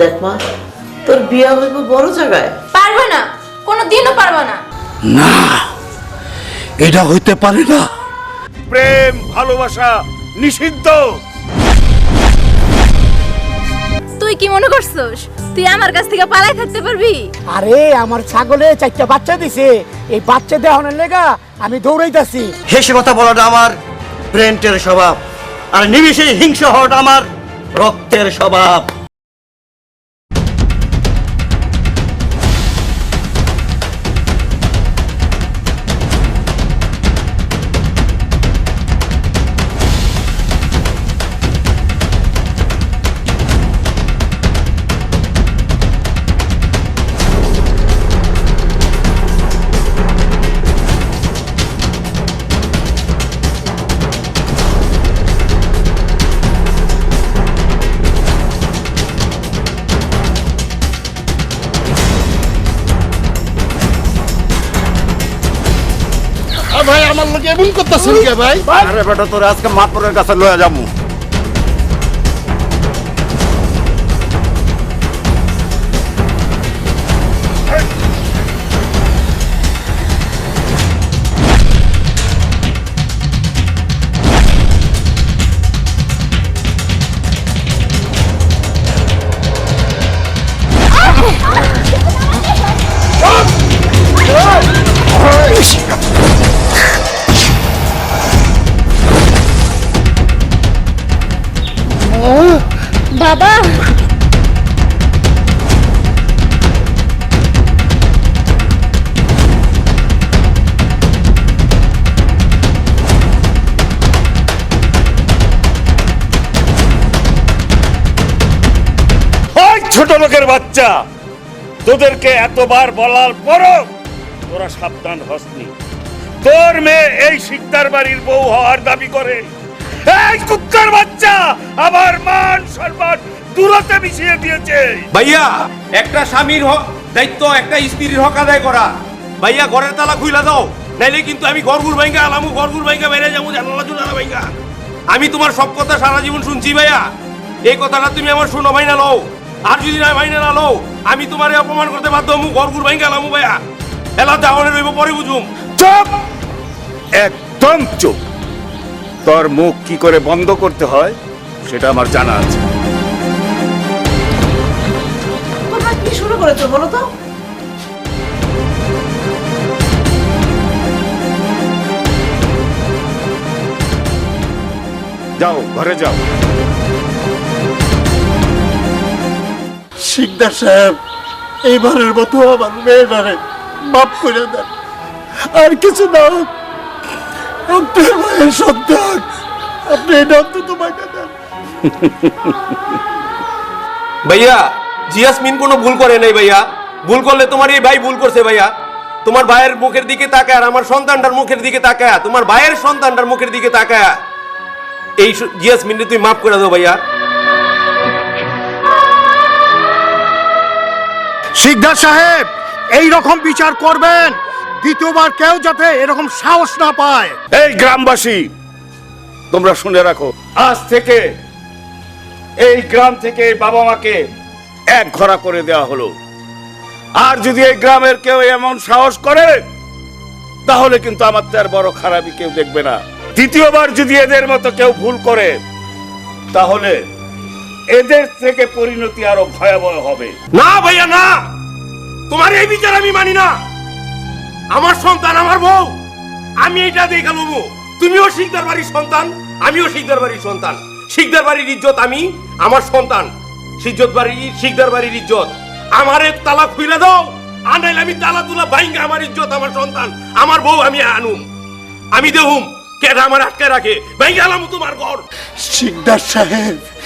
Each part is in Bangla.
দেখ মা তোর বিয়া হইব বড় জায়গায়। পারবে না কোনো দিনও পারবে না। না এটা হইতে পারে না। প্রেম ভালোবাসা নিষিদ্ধ। তুই কি মনে করছস? তুই আমার কাছ থেকে পালাই থাকতে পারবি? আরে আমার ছাগলে চারটা বাচ্চা দিছে। এই বাচ্চা দেওয়ানোর লেগা আমি দৌড়াইতাছি। হেসে কথা বলাটা আমার ব্রেন্টের স্বভাব আর নিমিষে হিংসা হওয়াটা আমার রক্তের স্বভাব। ভাই, আমার লোকে এমন করতেছেন কে ভাই? আরে বেটা, তোর আজকে মাতপুরের কাছে লয়ে যাব। ছোট লোকের বাচ্চা। তোদেরকে এতবার বলার পরও তোরা সাবধান হসনি। তোর মেয়ে এই শিকদার বাড়ির বউ হওয়ার দাবি করে। এই কুত্তার বাচ্চা আমার মান সম্মান দূরতে মিশিয়ে দিয়েছে। ভাইয়া, একটা স্বামীর হক দায়িত্ব, একটা স্ত্রীর হক আদায় করা। ভাইয়া, ঘরের তালা খুইলা দাও। নাইলে কিন্তু আমি গরগুর ভাইঙ্গা আলামু গরগুর ভাইঙ্গা বেড়ে যাব জানালা জুনালা ভাইঙ্গা। আমি তোমার সব কথা সারা জীবন শুনছি ভাইয়া। এই কথাটা তুমি আমার শুনো ভাই না লও। আর যদি না ভাই না লও আমি তোমারে অপমান করতে বাধ্য হমু গরগুর ভাইঙ্গা গেলাম ভাইয়া। এলা দাওয়ানে রইব পরে বুঝুম। চুপ! একদম চুপ। তোর মুখ কি করে বন্ধ করতে হয় সেটা আমার জানা আছে। তোমরা কি শুরু করেছ বলো তো? যাও ঘরে যাও। শিকদার সাহেব এইবারের মতো আমার মেয়েটারে মাফ করে দেন। আর কিছু না। আপনার মায়ের সন্তান। আপনি এটা অন্তত মাইনে দেন। ভাইয়া, জিয়াসমিন কোনো ভুল করে নাই ভাইয়া। ভুল করলে তোমার এই ভাই ভুল করছে ভাইয়া। তোমার ভাইয়ের মুখের দিকে তাকায় আর আমার সন্তানটার মুখের দিকে তাকায়। তোমার ভাইয়ের সন্তানটার মুখের দিকে তাকায়। এই জিয়াসমিনকে তুই মাফ করে দাও ভাইয়া। শিকদার সাহেব এই রকম বিচার করবেন, দ্বিতীয়বার কেউ যাতে এরকম সাহস না পায়। এই গ্রামবাসী, তোমরা শুনে রাখো, আজ থেকে এই গ্রাম থেকে বাবা মাকে এক ঘোড়া করে দেওয়া হলো। আর যদি এই গ্রামের কেউ এমন সাহস করে, তাহলে কিন্তু আমার তো আর বড় খারাপই কেউ দেখবে না। দ্বিতীয়বার যদি এদের মতো কেউ ভুল করে, তাহলে এদের থেকে পরিণতি আরও ভয়াবহ হবে। না ভাইয়া না। তোমার এই বিচার আমি মানি না। আমার সন্তান আমার বউ। আমি এটা দেখে নেব। তুমিও শিকদার বাড়ির সন্তান আমিও শিকদার বাড়ির সন্তান। শিকদার বাড়ির ইজ্জত আমি আমার সন্তান। শিকজত বাড়ির শিকদার বাড়ির ইজ্জত। আমার এক তালা খুলে দাও আনাইলে আমি তালা তুলা ভাইঙ্গা আমার ইজ্জত আমার সন্তান আমার বউ আমি আনুম। আমি দেহুম কেডা আমার আটকে রাখে? ভাইঙ্গা আলাম তোমার ঘর। শিকদার সাহেব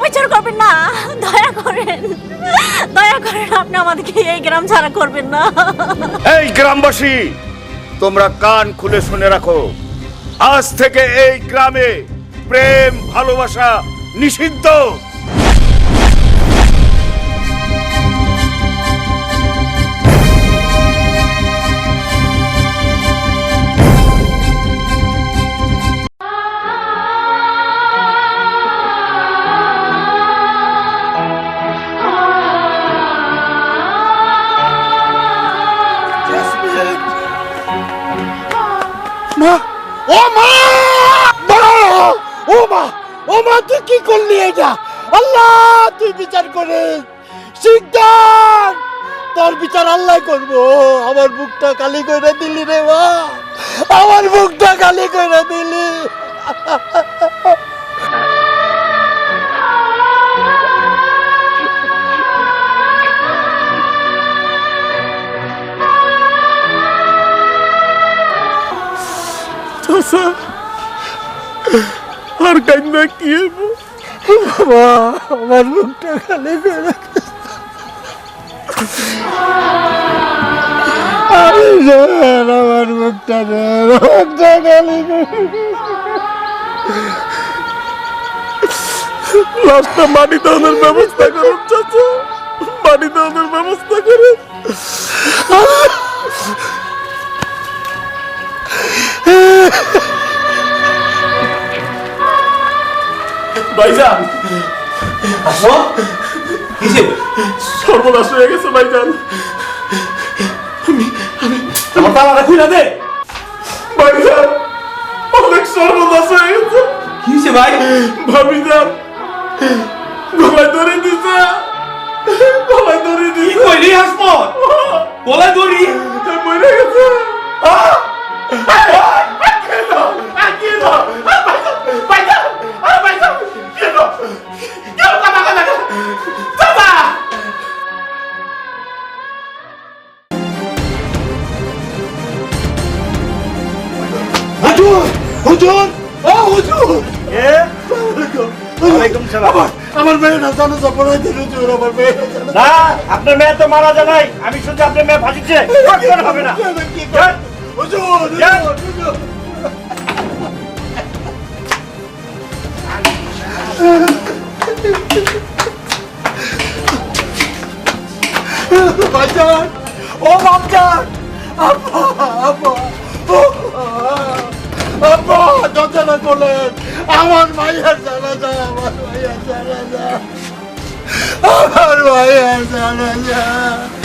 অবিচার বিচার করবেন না। দয়া করেন। দয়া করেন, আপনি আমাদেরকে এই গ্রাম ছাড়া করবেন না। এই গ্রামবাসী, তোমরা কান খুলে শুনে রাখো। আজ থেকে এই গ্রামে প্রেম, ভালোবাসা নিষিদ্ধ। মা ও মা! ও মা! ও মা, তুই কি করলি এটা? আল্লাহ, তুই বিচার করে শিকদার তোর বিচার আল্লাহ করব। আমার বুকটা কালি করে দিলি রে মা। আমার বুকটা কালি করে দিলি। আর কান্না কি? মা আমার বুকটা খালি করে আমার রে বুকটা খালি লাশটা মাটি দেওয়ার ব্যবস্থা করুন, চাচা। মাটি দেওয়ার ব্যবস্থা করুন। ভাইজান। আসো। কিসে সর্বনাশ হয়ে গেছে ভাইজান। আমি আমি আমার তালাটা খুলে দে। ভাইজান অনেক সর্বনাশ হয়ে গেছে। কিসে ভাই? ভাবিজান গলায় ধরে দিছে। গলায় ধরে দিছে। কি কইলি হাসমত গলায় ধরি মরে গেছে। আহ! হুজুর! ও হুজুর! ওয়ালাইকুম সালাম। আমার মেয়ে না জানো পড়াই দিন হুজুর আমার মেয়েটা না আপনার মেয়ে তো মারা যায় নাই। আমি শুনছি আপনার মেয়ে ফাঁসিছে হবে না? হুজুর হুজুর। আব্বা যন্ত্রণা করলেন। আমার মাইয়ার জানা যায় আমার মাইয়ার জানা যায় আমার মাইয়ার জানা যায়